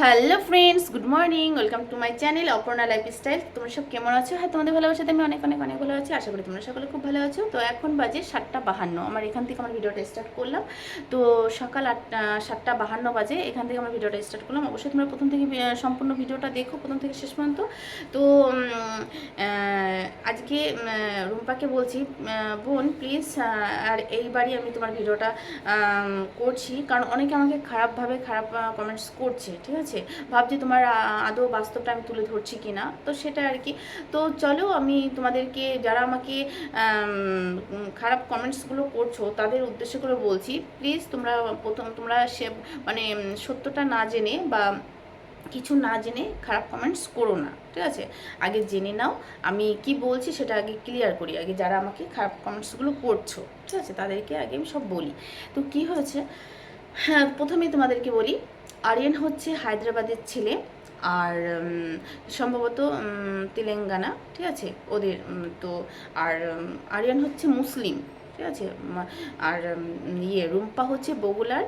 Hello friends, good morning. Welcome to my channel Aparna lifestyle তোমরা সব কেমন আছো? হ্যাঁ তোমাদের ভালোবাসাতে আমি অনেক অনেক অনেক ভালো আছি। আশা করি তোমরা সকলে খুব ভালো আছো। তো এখন বাজে সাতটা বাহান্ন। আমার এখান থেকে আমার ভিডিওটা স্টার্ট করলাম। তো সকাল আটটা, সাতটা বাহান্ন বাজে। এখান থেকে আমার ভিডিওটা স্টার্ট করলাম। অবশ্যই তোমরা প্রথম থেকে সম্পূর্ণ ভিডিওটা দেখো প্রথম থেকে শেষ পর্যন্ত। তো আজকে রুম্পাকে বলছি বোন প্লিজ আর এইবারই আমি তোমার ভিডিওটা করছি। কারণ অনেকে আমাকে খারাপভাবে, খারাপ কমেন্টস করছে, ঠিক আছে? ভাবছি তোমার আদৌ বাস্তবটা আমি তুলে ধরছি কি না তো সেটা আর কি। তো চলো আমি তোমাদেরকে, যারা আমাকে খারাপ কমেন্টসগুলো করছ, তাদের উদ্দেশ্য করে বলছি। প্লিজ তোমরা প্রথম, তোমরা সে মানে সত্যটা না জেনে বা কিছু না জেনে খারাপ কমেন্টস করো না, ঠিক আছে? আগে জেনে নাও, আমি কি বলছি সেটা আগে ক্লিয়ার করি। আগে যারা আমাকে খারাপ কমেন্টসগুলো করছ, ঠিক আছে? তাদেরকে আগে আমি সব বলি। তো কি হয়েছে? হ্যাঁ প্রথমেই তোমাদেরকে বলি আরিয়ান হচ্ছে হায়দ্রাবাদের ছেলে আর সম্ভবত তেলেঙ্গানা, ঠিক আছে? ওদের তো আর আরিয়ান হচ্ছে মুসলিম, ঠিক আছে? আর ইয়ে রুম্পা হচ্ছে বগুলার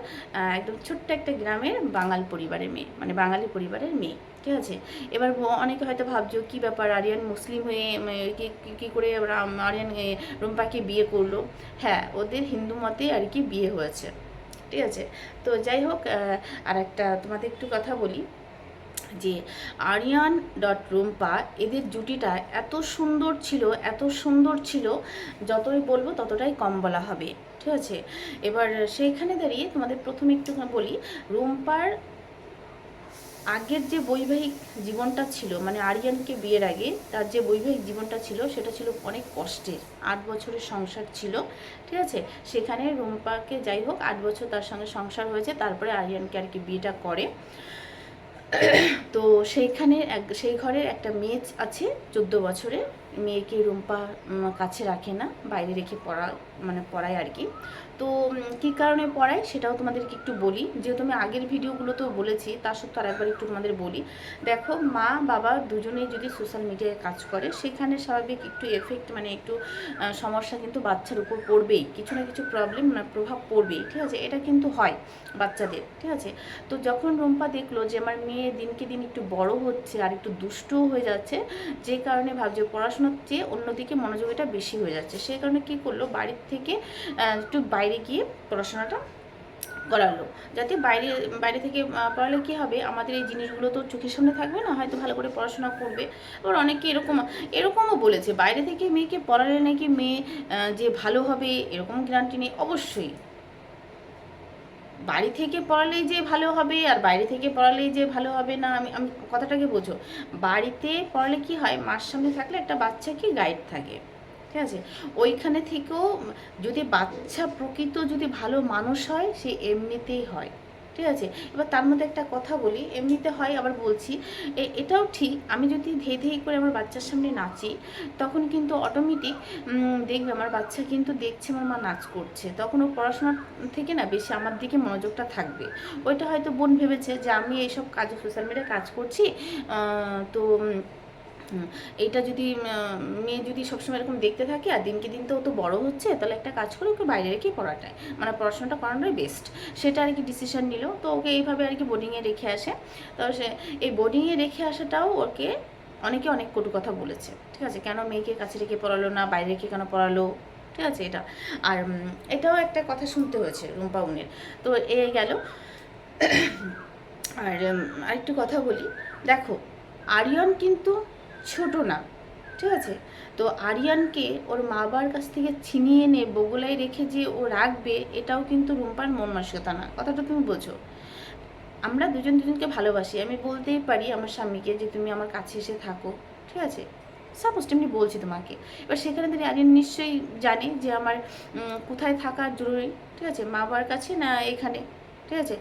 একদম ছোট্ট একটা গ্রামের বাঙাল পরিবারের মেয়ে মানে বাঙালি পরিবারের মেয়ে, ঠিক আছে? এবার অনেকে হয়তো ভাবছ, কি ব্যাপার আরিয়ান মুসলিম হয়ে কি করে আরিয়ান রুম্পাকে বিয়ে করল? হ্যাঁ ওদের হিন্দু মতে আর কি বিয়ে হয়েছে। ঠিক আছে? তো যাই হোক আর একটা তোমাদের একটু কথা বলি। যে আরিয়ান ডট রুম্পা, এদের জুটিটা এত সুন্দর ছিল, এত সুন্দর ছিল, যতই বলব ততটাই কম বলা হবে। ঠিক আছে? এবার সেইখানে দাঁড়িয়ে তোমাদের প্রথমে একটু বলি, রুম্পার আগের যে বৈবাহিক জীবনটা ছিল মানে আরিয়ানকে বিয়ের আগে, তার যে বৈবাহিক জীবনটা ছিল, সেটা ছিল অনেক কষ্টের। আট বছরের সংসার ছিল, ঠিক আছে? সেখানে রুম্পাকে যাই হোক, আট বছর তার সঙ্গে সংসার হয়েছে, তারপরে আরিয়ানকে আর কি বিয়েটা করে। তো সেইখানে এক, সেই ঘরের একটা মেয়ে আছে, চোদ্দ বছরে মেয়েকে রুম্পা কাছে রাখে না, বাইরে রেখে পড়া মানে পড়ায় আর কি। তো কী কারণে পড়ায় সেটাও তোমাদেরকে একটু বলি। যেহেতু আমি আগের ভিডিওগুলোতেও বলেছি, তা সত্ত্বেও আরেকবার একটু তোমাদের বলি। দেখো, মা, বাবা দুজনেই যদি সোশ্যাল মিডিয়ায় কাজ করে, সেখানে স্বাভাবিক একটু এফেক্ট মানে একটু সমস্যা কিন্তু বাচ্চার উপর পড়বেই। কিছু না কিছু প্রবলেম না প্রভাব পড়বেই, ঠিক আছে? এটা কিন্তু হয় বাচ্চাদের, ঠিক আছে? তো যখন রুম্পা দেখল যে আমার মেয়ে দিনকে দিন একটু বড় হচ্ছে আর একটু দুষ্টও হয়ে যাচ্ছে, যে কারণে ভাবছে পড়াশোনার চেয়ে অন্যদিকে মনোযোগীটা বেশি হয়ে যাচ্ছে। সেই কারণে কী করল? বাড়ির থেকে একটু বাইরে গিয়ে পড়াশোনাটা করালো। যাতে বাইরে বাইরে থেকে পড়ালে কী হবে? আমাদের এই জিনিসগুলো তো চোখের সামনে থাকবে না, হয়তো ভালো করে পড়াশোনা করবে। আবার অনেকে এরকম, এরকমও বলেছে, বাইরে থেকে মেয়েকে পড়ালে নাকি মেয়ে যে ভালো হবে, এরকম গ্যারান্টি নেই। অবশ্যই। বাড়ি থেকে পড়ালেই যে ভালো হবে, আর বাইরে থেকে পড়ালেই যে ভালো হবে না, আমি আমি কথাটাকে বোঝো। বাড়িতে পড়ালে কি হয়? মার সামনে থাকলে একটা বাচ্চা কি গাইড থাকে। ঠিক আছে? ওইখানে থেকেও যদি বাচ্চা প্রকৃত যদি ভালো মানুষ হয়, সে এমনিতেই হয়। ঠিক আছে? এবার তার মধ্যে একটা কথা বলি, এমনিতে হয়, আবার বলছি। এটাও ঠিক, আমি যদি ধেই ধেই করে আমার বাচ্চার সামনে নাচি, তখন কিন্তু অটোমেটিক দেখবে আমার বাচ্চা কিন্তু দেখছে আমার মা নাচ করছে। তখন ও পড়াশোনা থেকে না বেশি আমার দিকে মনোযোগটা থাকবে। ওইটা হয়তো বোন ভেবেছে যে, আমি এইসব কাজ সোশ্যাল মিডিয়ায় কাজ করছি তো এইটা যদি মেয়ে যদি সবসময় এরকম দেখতে থাকে আর দিনকে দিন তো ও তো বড় হচ্ছে, তাহলে একটা কাজ করে ওকে বাইরে রেখেই পড়াটায় মানে পড়াশোনাটা করানোই বেস্ট সেটা আর কি ডিসিশন নিল। তো ওকে এইভাবে আর কি বোর্ডিংয়ে রেখে আসে। তো সে, এই বোর্ডিংয়ে রেখে আসাটাও ওকে অনেকে অনেক কটু কথা বলেছে। ঠিক আছে? কেন মেয়েকে কাছে রেখে পড়ালো না? বাইরে রেখে কেন পড়ালো? ঠিক আছে? এটা। আর এটাও একটা কথা শুনতে হয়েছে রুম্পা উনের। তো এ গেল। আর আরেকটু কথা বলি। দেখো, আরিয়ান কিন্তু ছোট না, ঠিক আছে? তো আরিয়ানকে ওর মা বাবার কাছ থেকে ছিনিয়ে এনে বগুলায় রেখে যে ও রাখবে, এটাও কিন্তু রুম্পার মন মানসিকতা না, কথাটা তুমি বোঝো। আমরা দুজন দুজনকে ভালোবাসি, আমি বলতেই পারি আমার স্বামীকে যে তুমি আমার কাছে এসে থাকো, ঠিক আছে? সাপোজ এমনি বলছি তোমাকে। এবার সেখানে থেকে আরিয়ান নিশ্চয়ই জানে যে আমার কোথায় থাকা জরুরি, ঠিক আছে? মা বাবার কাছে না এখানে, ঠিক আছে?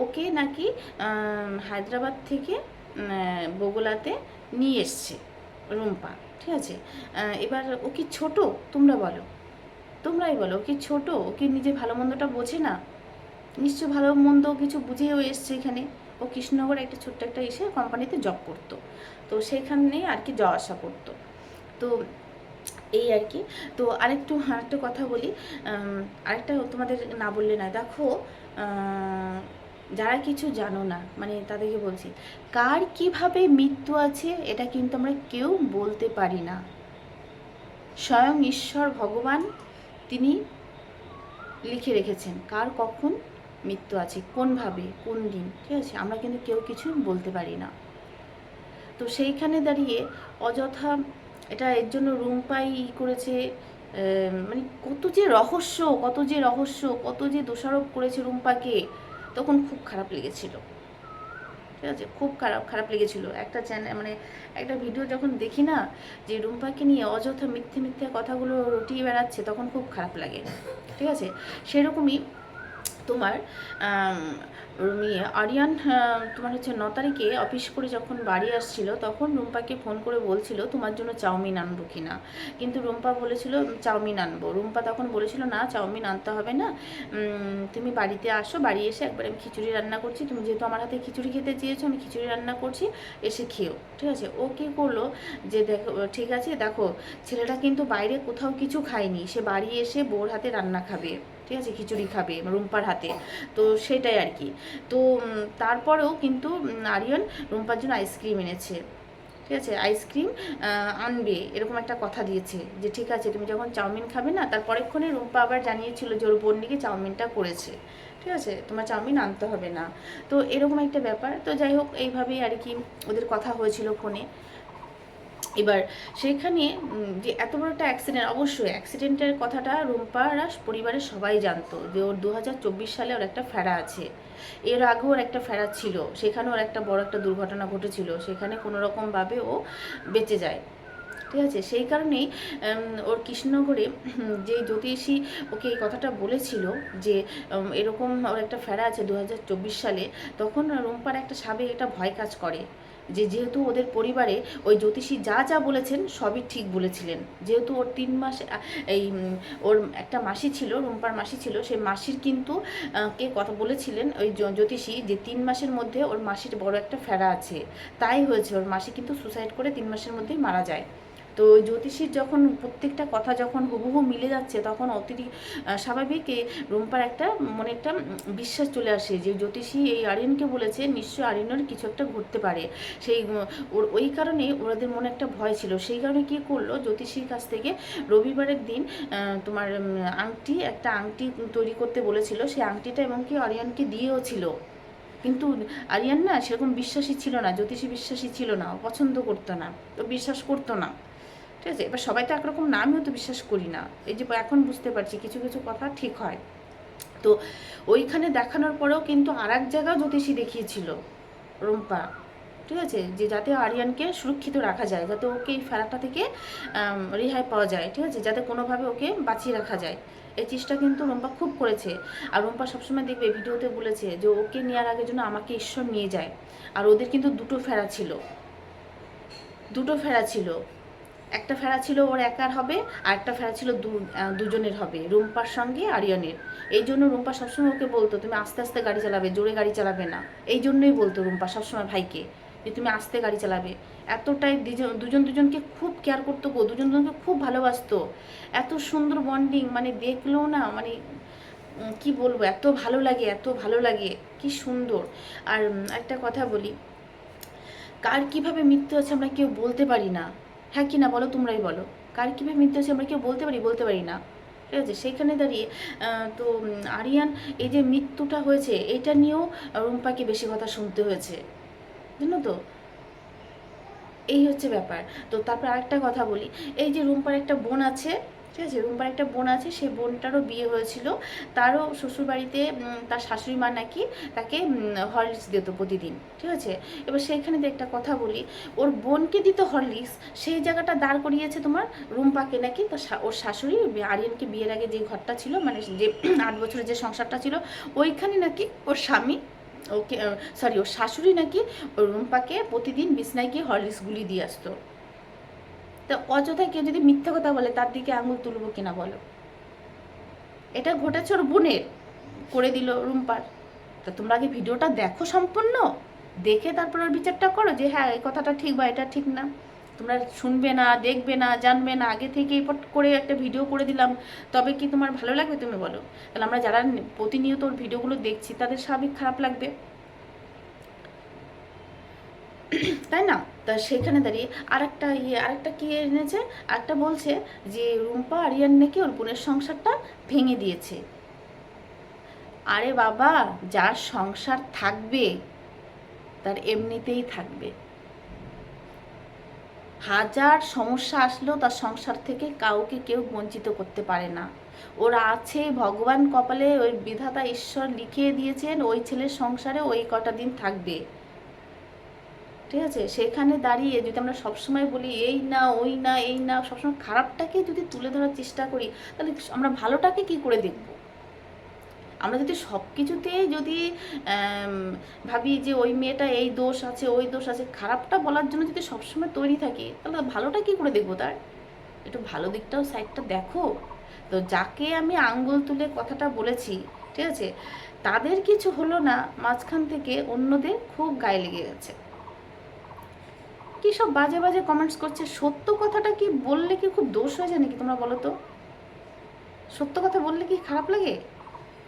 ওকে নাকি হায়দ্রাবাদ থেকে বগুলাতে নিয়ে এসছে। রুম্পা, ঠিক আছে? এবার ও কি ছোট? তোমরা বলো। তোমরাই বলো, ও কি ছোট? ও কি নিজে ভালো মন্দটা বোঝে না? নিশ্চয় ভালো মন্দ কিছু বুঝেও এসছে এখানে। ও কৃষ্ণনগরে একটা ছোট্ট একটা এসে কোম্পানিতে জব করতো। তো সেইখানে আর কি যাওয়া আসা করতো। তো এই আর কি। তো আরেকটু, আরেকটা কথা বলি। আরেকটা তোমাদের না বললে না দেখো যারা কিছু জানো না মানে তাদেরকে বলছি, কার কীভাবে মৃত্যু আছে এটা কিন্তু আমরা কেউ বলতে পারি না। স্বয়ং ঈশ্বর ভগবান তিনি লিখে রেখেছেন কার কখন মৃত্যু আছে, কোনভাবে, কোন দিন, ঠিক আছে? আমরা কিন্তু কেউ কিছু বলতে পারি না। তো সেইখানে দাঁড়িয়ে অযথা এটা এর জন্য রুম্পাই করেছে মানে কত যে রহস্য, কত যে রহস্য, কত যে দোষারোপ করেছে রুম্পাকে তখন খুব খারাপ লেগেছিল। ঠিক আছে? খুব খারাপ খারাপ লেগেছিল। একটা চ্যানেল মানে একটা ভিডিও যখন দেখি না, যে রুম্পাকে নিয়ে অযথা মিথ্যে মিথ্যে কথাগুলো রটিয়ে বেড়াচ্ছে, তখন খুব খারাপ লাগে। ঠিক আছে? সেরকমই তোমার ইয়ে আরিয়ান তোমার হচ্ছে ন তারিখে অফিস করে যখন বাড়ি আসছিল, তখন রুম্পাকে ফোন করে বলছিল, তোমার জন্য চাউমিন আনব কিনা? কিন্তু রুম্পা বলেছিল, চাউমিন আনব। রুম্পা তখন বলেছিল, না, চাউমিন আনতে হবে না। তুমি বাড়িতে আসো, বাড়ি এসে একবার আমি খিচুড়ি রান্না করছি। তুমি যেহেতু আমার হাতে খিচুড়ি খেতে চেয়েছো, আমি খিচুড়ি রান্না করছি, এসে খেও। ঠিক আছে? ও কী করল যে দেখো, ঠিক আছে, দেখো, ছেলেটা কিন্তু বাইরে কোথাও কিছু খায়নি, সে বাড়ি এসে বোর হাতে রান্না খাবে। ঠিক আছে, খিচুড়ি খাবে, রুম্পার হাতে। তো সেটাই আর কি। তো তারপরেও কিন্তু আরিয়ান রুম্পার জন্য আইসক্রিম এনেছে। ঠিক আছে আইসক্রিম আনবে, এরকম একটা কথা দিয়েছে যে, ঠিক আছে, তুমি যখন চাউমিন খাবে না, তার পরেক্ষণে রুম্পা আবার জানিয়েছিল যে, ওর বোন নাকি চাউমিনটা করেছে। ঠিক আছে, তোমার চাউমিন আনতে হবে না। তো এরকম একটা ব্যাপার। তো যাই হোক, এইভাবেই আর কি ওদের কথা হয়েছিল ফোনে। এবার সেখানে যে এত বড় একটা অ্যাক্সিডেন্ট অবশ্যই অ্যাক্সিডেন্টের কথাটা রুম্পারা পরিবারের সবাই জানতো যে ওর দু হাজার চব্বিশ সালে ওর একটা ফেরা আছে। এর আগেও ওর একটা ফেরা ছিল। সেখানে ওর একটা বড় একটা দুর্ঘটনা ঘটেছিল। সেখানে কোনো রকমভাবে ও বেঁচে যায়। ঠিক আছে? সেই কারণেই ওর কৃষ্ণনগরে যে জ্যোতিষী ওকে এই কথাটা বলেছিল যে এরকম ওর একটা ফেরা আছে দু হাজার চব্বিশ সালে, তখন রুম্পার একটা সাবেক একটা ভয় কাজ করে। যে যেহেতু ওদের পরিবারে ওই জ্যোতিষী যা যা বলেছেন সবই ঠিক বলেছিলেন। যেহেতু ওর তিন মাস এই ওর একটা মাসি ছিল, রুম্পার মাসি ছিল সেই মাসির কিন্তু কে কথা বলেছিলেন ওই জ্যোতিষী যে তিন মাসের মধ্যে ওর মাসির বড় একটা ফেরা আছে। তাই হয়েছে, ওর মাসি কিন্তু সুসাইড করে তিন মাসের মধ্যেই মারা যায়। তো জ্যোতিষীর যখন প্রত্যেকটা কথা যখন হুবহু মিলে যাচ্ছে, তখন অতিরিক্ত স্বাভাবিক এই রুম্পার একটা মনে একটা বিশ্বাস চলে আসে যে জ্যোতিষী এই আরিয়ানকে বলেছে, নিশ্চয়ই আরিয়ানের কিছু একটা ঘটতে পারে। সেই ওর, ওই কারণে ওদের মনে একটা ভয় ছিল। সেই কারণে কি করল, জ্যোতিষীর কাছ থেকে রবিবারের দিন তোমার আংটি, একটা আংটি তৈরি করতে বলেছিল। সেই আংটিটা এবং কি আরিয়ানকে দিয়েও ছিল। কিন্তু আরিয়ান না সেরকম বিশ্বাসী ছিল না, জ্যোতিষী বিশ্বাসী ছিল না পছন্দ করতো না তো বিশ্বাস করতো না। ঠিক আছে? এবার সবাই তো একরকম না আমিও তো বিশ্বাস করি না। এই যে এখন বুঝতে পারছি, কিছু কিছু কথা ঠিক হয়। তো ওইখানে দেখানোর পরেও কিন্তু আর এক জায়গাও জ্যোতিষী দেখিয়েছিল, রুম্পা। ঠিক আছে? যে যাতে আরিয়ানকে সুরক্ষিত রাখা যায়, যাতে ওকে এই ফেরাটা থেকে রেহাই পাওয়া যায়। ঠিক আছে? যাতে কোনোভাবে ওকে বাঁচিয়ে রাখা যায়। এই চেষ্টা কিন্তু রুম্পা খুব করেছে। আর রুম্পা সবসময় দেখবে ভিডিওতে বলেছে যে ওকে নেওয়ার আগে জন্য আমাকে ঈশ্বর নিয়ে যায়। আর ওদের কিন্তু দুটো ফেরা ছিল। দুটো ফেরা ছিল। একটা ফেরা ছিল ওর একার হবে, আর একটা ফেরা ছিল দুজনের হবে, রুম্পার সঙ্গে আরিয়ানের এই জন্য রুম্পা সবসময় ওকে বলতো, তুমি আস্তে আস্তে গাড়ি চালাবে, জোরে গাড়ি চালাবে না। এই জন্যই বলতো রুম্পা সবসময় ভাইকে, যে তুমি আস্তে গাড়ি চালাবে। এতটাই দুজন দুজন দুজনকে খুব কেয়ার করতো গো, দুজন দুজনকে খুব ভালোবাসতো। এত সুন্দর বন্ডিং মানে দেখলেও না মানে কি বলব, এত ভালো লাগে, এত ভালো লাগে, কি সুন্দর। আর একটা কথা বলি, কার কীভাবে মৃত্যু আছে আমরা কেউ বলতে পারি না। হ্যাঁ কি না বলো, তোমরাই বলো। কার কীভাবে মৃত্যু হয়েছে আমরা কেউ বলতে পারি? বলতে পারি না। ঠিক আছে? সেইখানে দাঁড়িয়ে তো আরিয়ান এই যে মৃত্যুটা হয়েছে, এটা নিয়েও রুম্পাকে বেশি কথা শুনতে হয়েছে। জানো তো? এই হচ্ছে ব্যাপার। তো তারপর আরেকটা কথা বলি। এই যে রুম্পার একটা বোন আছে ঠিক আছে? রুম্পার একটা বোন আছে সেই বোনটারও বিয়ে হয়েছিল। তারও শ্বশুরবাড়িতে তার শাশুড়ি মা নাকি তাকে হরলিক্স দিত প্রতিদিন, ঠিক আছে? এবার সেইখানে একটা কথা বলি, ওর বোনকে দিত হরলিক্স, সেই জায়গাটা দাঁড় করিয়েছে তোমার রুম্পাকে নাকি? তার ওর শাশুড়ি, আরিয়ানকে বিয়ের আগে যে ঘরটা ছিল মানে যে আট বছরের যে সংসারটা ছিল, ওইখানে নাকি ওর স্বামী, ওকে সরি ওর শাশুড়ি নাকি ওর রুম্পাকে প্রতিদিন বিছনায় গিয়ে হরলিক্স গুলি দিয়ে আসতো। তো অযথায় কেউ যদি মিথ্যা কথা বলে, তার দিকে আঙুল তুলবো কিনা বলো? এটা ঘটেছে ওর বোনের। করে দিল রুম্পার। তা তোমরা আগে ভিডিওটা দেখো সম্পূর্ণ। দেখে তারপর ওর বিচারটা করো যে হ্যাঁ এই কথাটা ঠিক বা এটা ঠিক না। তোমরা শুনবে না, দেখবে না, জানবে না। আগে থেকেই পট করে একটা ভিডিও করে দিলাম। তবে কি তোমার ভালো লাগবে তুমি বলো? তাহলে আমরা যারা প্রতিনিয়ত ওর ভিডিওগুলো দেখছি, তাদের স্বাভাবিক খারাপ লাগবে। তাই না? তা সেখানে দাঁড়িয়ে আরেকটা ইয়ে আরেকটা কি এনেছে? আরেকটা বলছে যে, রুম্পা, আরিয়ান নাকি ওর বোনের সংসারটা ভেঙে দিয়েছে। আরে বাবা, যার সংসার থাকবে, তার এমনিতেই থাকবে। হাজার সমস্যা আসলেও তার সংসার থেকে কাউকে কেউ বঞ্চিত করতে পারে না। ওরা আছে ভগবান কপালে ওই বিধাতা ঈশ্বর লিখিয়ে দিয়েছেন, ওই ছেলের সংসারে ওই কটা দিন থাকবে। ঠিক আছে? সেখানে দাঁড়িয়ে যদি আমরা সবসময় বলি, এই না, ওই না, এই না, সবসময় খারাপটাকে যদি তুলে ধরার চেষ্টা করি, তাহলে আমরা ভালোটাকে কি করে দেখব? আমরা যদি সব কিছুতেই যদি ভাবি যে ওই মেয়েটা এই দোষ আছে, ওই দোষ আছে, খারাপটা বলার জন্য যদি সবসময় তৈরি থাকি, তাহলে ভালোটা কি করে দেখব তার? একটু ভালো দিকটাও সাইডটা দেখো। তো যাকে আমি আঙ্গুল তুলে কথাটা বলেছি, ঠিক আছে? তাদের কিছু হলো না, মাঝখান থেকে অন্যদের খুব গায়ে লেগে গেছে। কি সব বাজে বাজে কমেন্টস করছে? সত্য কথাটা কি বললে কি খুব দোষ হয়ে যায় নাকি তোমরা বলো তো? সত্য কথা বললে কি খারাপ লাগে?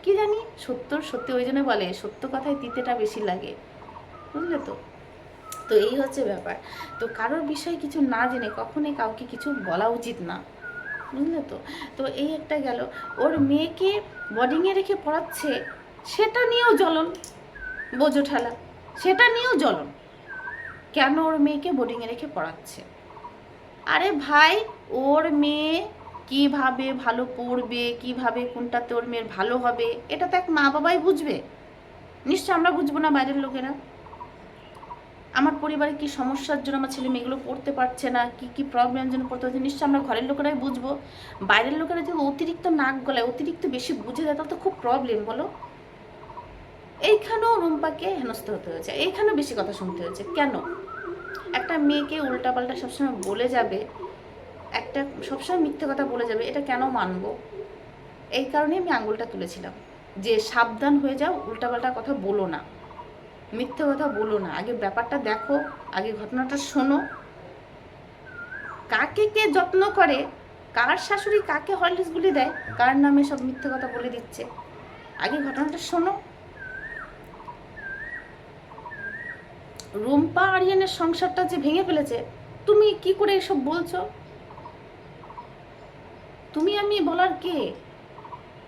কি জানি? সত্য, সত্যি ওই জন্য বলে, সত্য কথায় তিতেটা বেশি লাগে। বুঝলে তো? তো এই হচ্ছে ব্যাপার। তো কারোর বিষয়ে কিছু না জেনে কখনই কাউকে কিছু বলা উচিত না। বুঝলে তো? তো এই একটা গেল। ওর মেয়েকে বোর্ডিংয়ে রেখে পড়াচ্ছে, সেটা নিয়েও জ্বলন বোঝো ঠেলা। সেটা নিয়েও জ্বলন। কেন ওর মেয়েকে বোর্ডিংয়ে রেখে পড়াচ্ছে? আরে ভাই, ওর মেয়ে কীভাবে ভালো পড়বে, কীভাবে কোনটাতে ওর মেয়ের ভালো হবে, এটা তো এক মা বাবাই বুঝবে। নিশ্চয় আমরা বুঝব না বাইরের লোকেরা। আমার পরিবারে কি সমস্যার জন্য আমার ছেলে মেয়েগুলো পড়তে পারছে না, কি কি প্রবলেমের জন্য পড়তে পারছে নিশ্চয় আমরা ঘরের লোকেরাই বুঝব। বাইরের লোকেরা যদি অতিরিক্ত নাক গলায় অতিরিক্ত বেশি বুঝে দেয় তাহলে তো খুব প্রবলেম বলো। এইখানেও রুম্পাকে হেনস্থ হতে হয়েছে, এইখানেও বেশি কথা শুনতে হয়েছে। কেন? একটা মেয়েকে উল্টাপাল্টা সবসময় বলে যাবে, একটা সবসময় মিথ্যে কথা বলে যাবে, এটা কেন মানবো? এই কারণে আমি আঙুলটা তুলেছিলাম যে সাবধান হয়ে যাও, উল্টাপাল্টা কথা বলো না। মিথ্যে কথা বলো না। আগে ব্যাপারটা দেখো, আগে ঘটনাটা শোনো। কাকে কে যত্ন করে, কার শাশুড়ি কাকে হরলিক্সগুলি দেয়, কার নামে সব মিথ্যে কথা বলে দিচ্ছে? আগে ঘটনাটা শোনো। রুম্পা আরিয়ানের সংসারটা যে ভেঙে ফেলেছে, তুমি কি করে এসব বলছো? তুমি আমি বলার কে?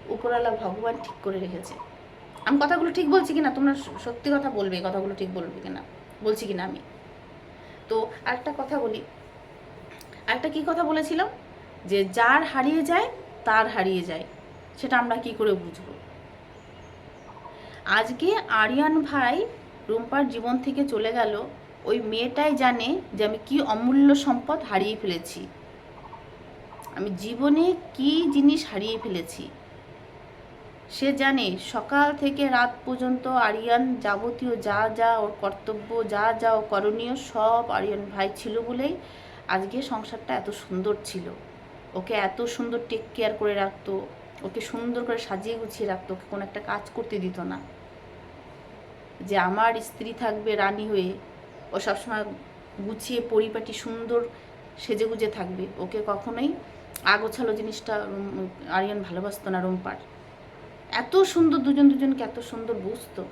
উপরওয়ালা ভগবান ঠিক করে রেখেছে। আমি কথাগুলো ঠিক বলছি কিনা? তোমরা সত্যি কথা বলবে, কথাগুলো ঠিক বলবে কিনা? বলছি কিনা আমি? তো আরেকটা কথা বলি। আরেকটা কি কথা বলেছিলাম? যে যার হারিয়ে যায়, তার হারিয়ে যায়। সেটা আমরা কি করে বুঝব? আজকে আরিয়ান ভাই রুম্পার জীবন থেকে চলে গেল, ওই মেয়েটাই জানে যে আমি কি অমূল্য সম্পদ হারিয়ে ফেলেছি। আমি জীবনে কি জিনিস হারিয়ে ফেলেছি? সে জানে সকাল থেকে রাত পর্যন্ত আরিয়ান যাবতীয় যা যা ওর কর্তব্য, যা যা ও করণীয় সব আরিয়ান ভাই ছিল বলেই আজকে সংসারটা এত সুন্দর ছিল। ওকে এত সুন্দর টেক কেয়ার করে রাখতো, ওকে সুন্দর করে সাজিয়ে গুছিয়ে রাখতো, ওকে কোনো একটা কাজ করতে দিত না। যে আমার স্ত্রী থাকবে রানী হয়ে, ও সবসময় গুছিয়ে, পরিপাটি, সুন্দর সেজে গুজে থাকবে। ওকে কখনোই আগোছালো জিনিসটা আরিয়ান ভালোবাসতো না রুম্পার। এত সুন্দর দুজন দুজনকে, এত সুন্দর বুঝতো।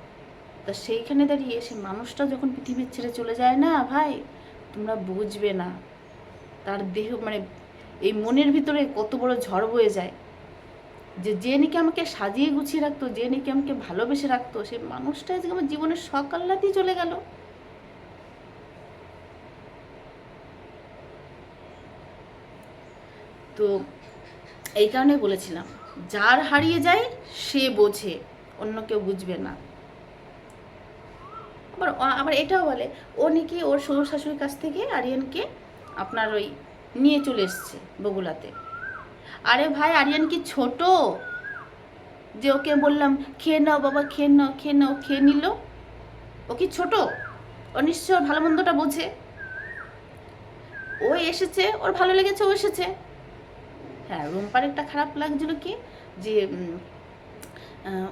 তা সেইখানে দাঁড়িয়ে সে মানুষটা যখন পৃথিবীর ছেড়ে চলে যায় না, ভাই, তোমরা বুঝবে না। তার দেহ মানে এই মনের ভিতরে কত বড় ঝড় বয়ে যায়। যে যে নাকি আমাকে সাজিয়ে গুছিয়ে রাখতো, যে নাকি আমাকে ভালোবেসে রাখতো, সেই মানুষটা আজকে আমার জীবনের সকাল্লাতেই চলে গেল। তো এই কারণে বলেছিলাম, যার হারিয়ে যায়, সে বোঝে, অন্য কেউ বুঝবে না। আবার আবার এটাও বলে, ও নাকি ওর শ্বশুর শাশুড়ির কাছ থেকে আরিয়ানকে আপনার ওই নিয়ে চলে এসছে বগুলাতে আরে ভাই, আরিয়ান কি ছোট? যে ওকে বললাম, খেয়ে নাও বাবা, খেয়ে নাও খেয়ে নাও, খেয়ে নিল। ও কি ছোট? ও নিশ্চয় ভালো মন্দটা বোঝে। ও এসেছে, ওর ভালো লেগেছে, ও এসেছে। হ্যাঁ রুম্পার একটা খারাপ লাগছিল কি? যে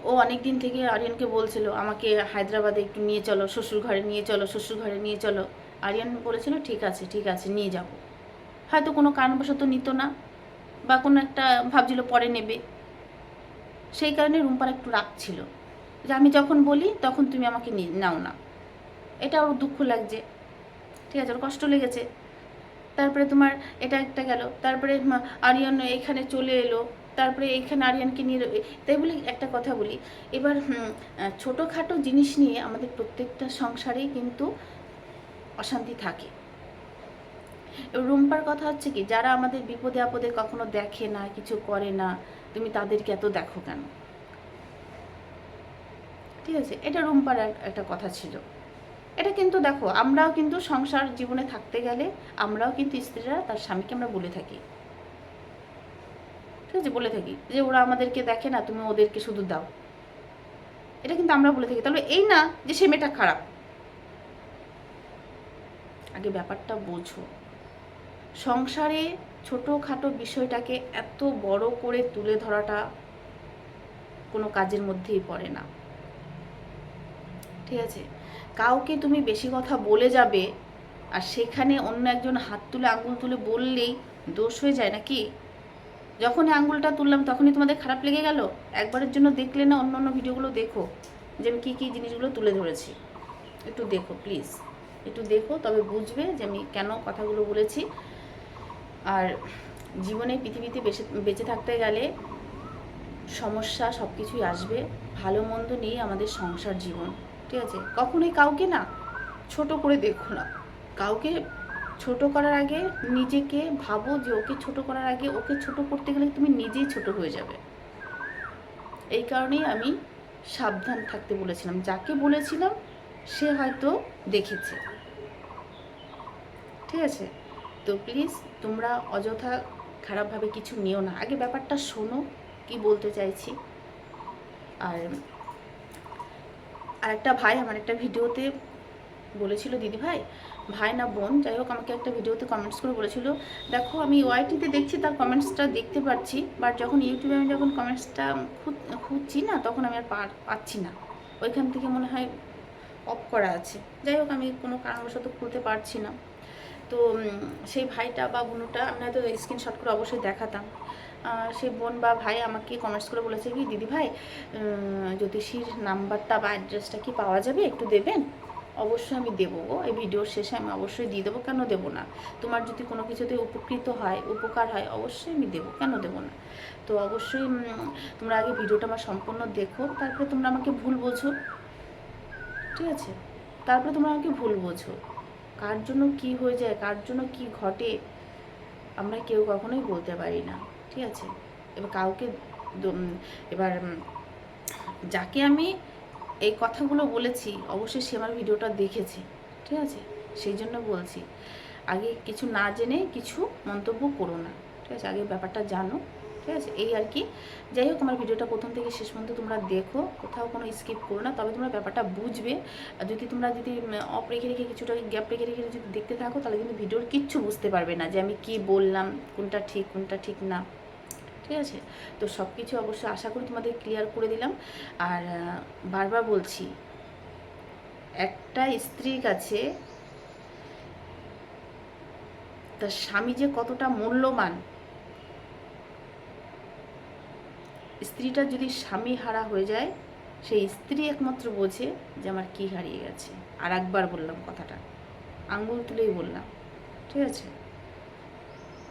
ও অনেক দিন থেকে আরিয়ানকে বলছিল, আমাকে হায়দ্রাবাদে একটু নিয়ে চলো শ্বশুর ঘরে নিয়ে চলো শ্বশুর ঘরে নিয়ে চলো। আরিয়ান বলেছিল, ঠিক আছে ঠিক আছে, নিয়ে যাব। হয়তো কোনো কারণবশত নিত না। বা কোনো একটা ভাবছিল পরে নেবে। সেই কারণে রুম্পার একটু রাগ ছিল। যে আমি যখন বলি, তখন তুমি আমাকে নাও না। এটা ওর দুঃখ লাগছে। ঠিক আছে, ওর কষ্ট লেগেছে। তারপরে তোমার এটা একটা গেল। তারপরে আরিয়ান এখানে চলে এলো। তারপরে এইখানে আরিয়ানকে নিয়ে। তাই বলি একটা কথা বলি। এবার ছোটোখাটো জিনিস নিয়ে আমাদের প্রত্যেকটা সংসারেই কিন্তু অশান্তি থাকে। রুম্পার কথা হচ্ছে কি, যারা আমাদের বিপদে আপদে কখনো দেখে না, কিছু করে না, তুমি তাদেরকে এত দেখো কেন? ঠিক আছে, এটা রুম্পার এক- একটা কথা ছিল। এটা কিন্তু দেখো, আমরাও কিন্তু সংসার জীবনে থাকতে গেলে আমরাও কিন্তু স্ত্রীরা তার স্বামীকে আমরা বলে থাকি। ঠিক আছে, বলে থাকি যে ওরা আমাদেরকে দেখে না, তুমি ওদেরকে শুধু দাও। এটা কিন্তু আমরা বলে থাকি। তাহলে এই না যে সে মেয়েটা খারাপ। আগে ব্যাপারটা বোঝো। সংসারে ছোটোখাটো বিষয়টাকে এত বড় করে তুলে ধরাটা কোনো কাজের মধ্যেই পড়ে না। ঠিক আছে? কাউকে তুমি বেশি কথা বলে যাবে আর সেখানে অন্য একজন হাত তুলে আঙ্গুল তুলে বললেই দোষ হয়ে যায় নাকি? যখনই আঙ্গুলটা তুললাম তখনই তোমাদের খারাপ লেগে গেল? একবারের জন্য দেখলে না অন্য অন্য ভিডিওগুলো দেখো যে আমি কী কী জিনিসগুলো তুলে ধরেছি। একটু দেখো প্লিজ একটু দেখো, তবে বুঝবে যে আমি কেন কথাগুলো বলেছি। আর জীবনে পৃথিবীতে বেঁচে বেঁচে থাকতে গেলে সমস্যা সব কিছুই আসবে। ভালো মন্দ নিয়ে আমাদের সংসার জীবন, ঠিক আছে? কখনোই কাউকে না, ছোট করে দেখো না। কাউকে ছোট করার আগে নিজেকে ভাবো যে ওকে ছোট করার আগে ওকে ছোট করতে গেলে তুমি নিজেই ছোট হয়ে যাবে। এই কারণেই আমি সাবধান থাকতে বলেছিলাম। যাকে বলেছিলাম, সে হয়তো দেখেছে। ঠিক আছে? তো প্লিজ তোমরা অযথা খারাপভাবে কিছু নিও না। আগে ব্যাপারটা শোনো, কি বলতে চাইছি। আর আর একটা ভাই আমার একটা ভিডিওতে বলেছিল, দিদি ভাই ভাই না বোন, যাই হোক আমাকে একটা ভিডিওতে কমেন্টস করে বলেছিল, দেখো আমি ওয়াইটিতে দেখছি, তার কমেন্টসটা দেখতে পাচ্ছি বাট যখন ইউটিউবে আমি যখন কমেন্টসটা খুঁজছি না, তখন আমি আর পাচ্ছি না। ওইখান থেকে মনে হয় অফ করা আছে। যাই হোক আমি কোনো কারণবশত খুলতে পারছি না। তো সেই ভাইটা বা বোনটা আমি হয়তো স্ক্রিনশট করে অবশ্যই দেখাতাম। সেই বোন বা ভাই আমাকে কমেন্টস করে বলেছে কি, দিদি ভাই জ্যোতিষীর নাম্বারটা বা অ্যাড্রেসটা কি পাওয়া যাবে? একটু দেবেন? অবশ্যই আমি দেবো এই ভিডিওর শেষে আমি অবশ্যই দিয়ে দেবো। কেন দেবো না? তোমার যদি কোনো কিছুতে উপকৃত হয়, উপকার হয়, অবশ্যই আমি দেবো। কেন দেবো না? তো অবশ্যই তোমরা আগে ভিডিওটা আমার সম্পূর্ণ দেখো। তারপরে তোমরা আমাকে ভুল বোঝো। ঠিক আছে? তারপরে তোমরা আমাকে ভুল বোঝো। কার জন্য কি হয়ে যায়, কার জন্য কি ঘটে, আমরা কেউ কখনোই বলতে পারি না, ঠিক আছে? এবার কাউকে এবার যাকে আমি এই কথাগুলো বলেছি, অবশ্যই সে আমার ভিডিওটা দেখেছে, ঠিক আছে? সেই জন্য বলছি, আগে কিছু না জেনে কিছু মন্তব্য করো না, ঠিক আছে? আগে ব্যাপারটা জানো ঠিক আছে? এই আর কি। যাই হোক, আমার ভিডিওটা প্রথম থেকে শেষ পর্যন্ত তোমরা দেখো। কোথাও কোনো স্কিপ করো না। তবে তোমরা ব্যাপারটা বুঝবে। আর যদি তোমরা যদি অফ রেখে রেখে কিছুটা গ্যাপ রেখে রেখে যদি দেখতে থাকো, তাহলে কিন্তু ভিডিওর কিচ্ছু বুঝতে পারবে না যে আমি কি বললাম, কোনটা ঠিক কোনটা ঠিক না। ঠিক আছে? তো সব কিছু অবশ্যই আশা করি তোমাদের ক্লিয়ার করে দিলাম। আর বারবার বলছি, একটা স্ত্রীর কাছে তার স্বামী যে কতটা মূল্যবান স্ত্রীটা যদি স্বামী হারা হয়ে যায়, সেই স্ত্রী একমাত্র বোঝে যে আমার কি হারিয়ে গেছে। আর একবার বললাম কথাটা। আঙ্গুল তুলেই বললাম, ঠিক আছে?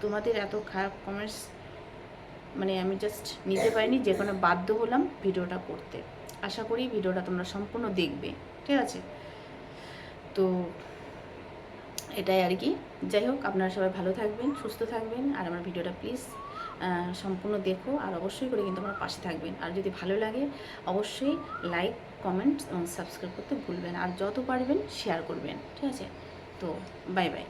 তোমাদের এত খারাপ কমেন্টস মানে আমি জাস্ট নিতে পারিনি, যে কোনো বাধ্য হলাম ভিডিওটা করতে। আশা করি ভিডিওটা তোমরা সম্পূর্ণ দেখবে। ঠিক আছে? তো এটাই আর কি। যাই হোক, আপনারা সবাই ভালো থাকবেন, সুস্থ থাকবেন, আর আমার ভিডিওটা প্লিজ সম্পূর্ণ দেখো আর অবশ্যই করে কিন্তু আমার পাশে থাকবেন। আর যদি ভালো লাগে, অবশ্যই লাইক কমেন্ট এবং সাবস্ক্রাইব করতে ভুলবেন আর যত পারবেন শেয়ার করবেন। ঠিক আছে? তো বাই বাই